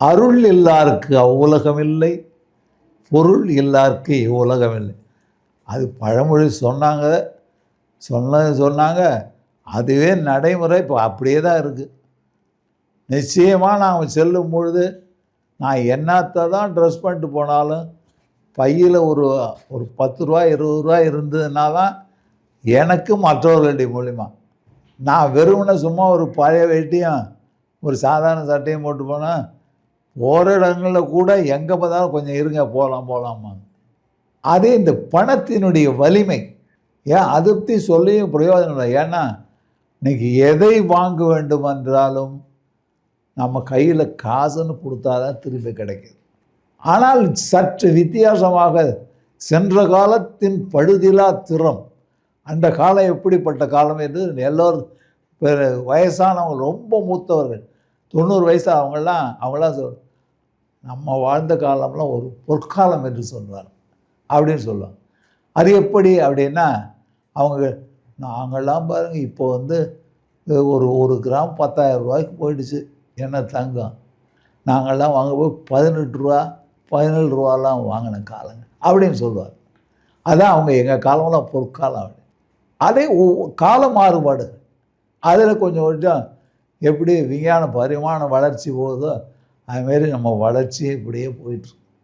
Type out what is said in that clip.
அருள் இல்லாருக்கு அவ்வுலகம் இல்லை பொருள் இல்லாருக்கு இவ்வுலகம் இல்லை அது பழமொழி சொன்னாங்க சொன்னது சொன்னாங்க அதுவே நடைமுறை இப்போ அப்படியே தான் இருக்குது நிச்சயமாக நாம் செல்லும் பொழுது நான் என்னத்தை தான் ட்ரெஸ் பண்ணிட்டு போனாலும் பையில் ஒரு ஒரு பத்து ரூபா இருபது ரூபா இருந்ததுன்னா தான் எனக்கு மற்றவர்களுடைய மூலிமா நான் வெறுமனை சும்மா ஒரு பழைய வேட்டியும் ஒரு சாதாரண சட்டையும் போட்டு போனால் போகிற இடங்களில் கூட எங்கே பார்த்தாலும் கொஞ்சம் இருங்க போகலாம் போகலாமா அதே இந்த பணத்தினுடைய வலிமை ஏன் அதை பற்றி சொல்லியும் பிரயோஜனம் இல்லை. ஏன்னா இன்னைக்கு எதை வாங்க வேண்டும் என்றாலும் நம்ம கையில் காசுன்னு கொடுத்தா தான் திரும்பி கிடைக்கிது. ஆனால் சற்று வித்தியாசமாக சென்ற காலத்தின் படுதிலா திறம் அந்த காலம் எப்படிப்பட்ட காலம் என்று எல்லோரும் வயசானவங்க ரொம்ப மூத்தவர்கள் தொண்ணூறு வயசு அவங்களாம் அவங்களாம் சொல் நம்ம வாழ்ந்த காலம்லாம் ஒரு பொற்காலம் என்று சொல்வார் அப்படின்னு சொல்லுவாங்க. அது எப்படி அப்படின்னா அவங்க நாங்கள்லாம் பாருங்கள் இப்போ வந்து ஒரு ஒரு கிராம் பத்தாயிரம் ரூபாய்க்கு போயிடுச்சு என்ன தங்கம். நாங்கள்லாம் வாங்க போய் பதினெட்டு ரூபா பதினேழு ரூபாலாம் வாங்கின காலங்க அப்படின்னு சொல்லுவார். அதான் அவங்க எங்கள் காலமெல்லாம் பொற்காலம் அப்படி. அதே ஒவ்வொ- கால மாறுபாடு. அதில் கொஞ்சம் கொஞ்சம் எப்படி விஞ்ஞான பரிமாண வளர்ச்சி போகுதோ அதுமாரி நம்ம வளர்ச்சி இப்படியே போயிட்டுருக்கு.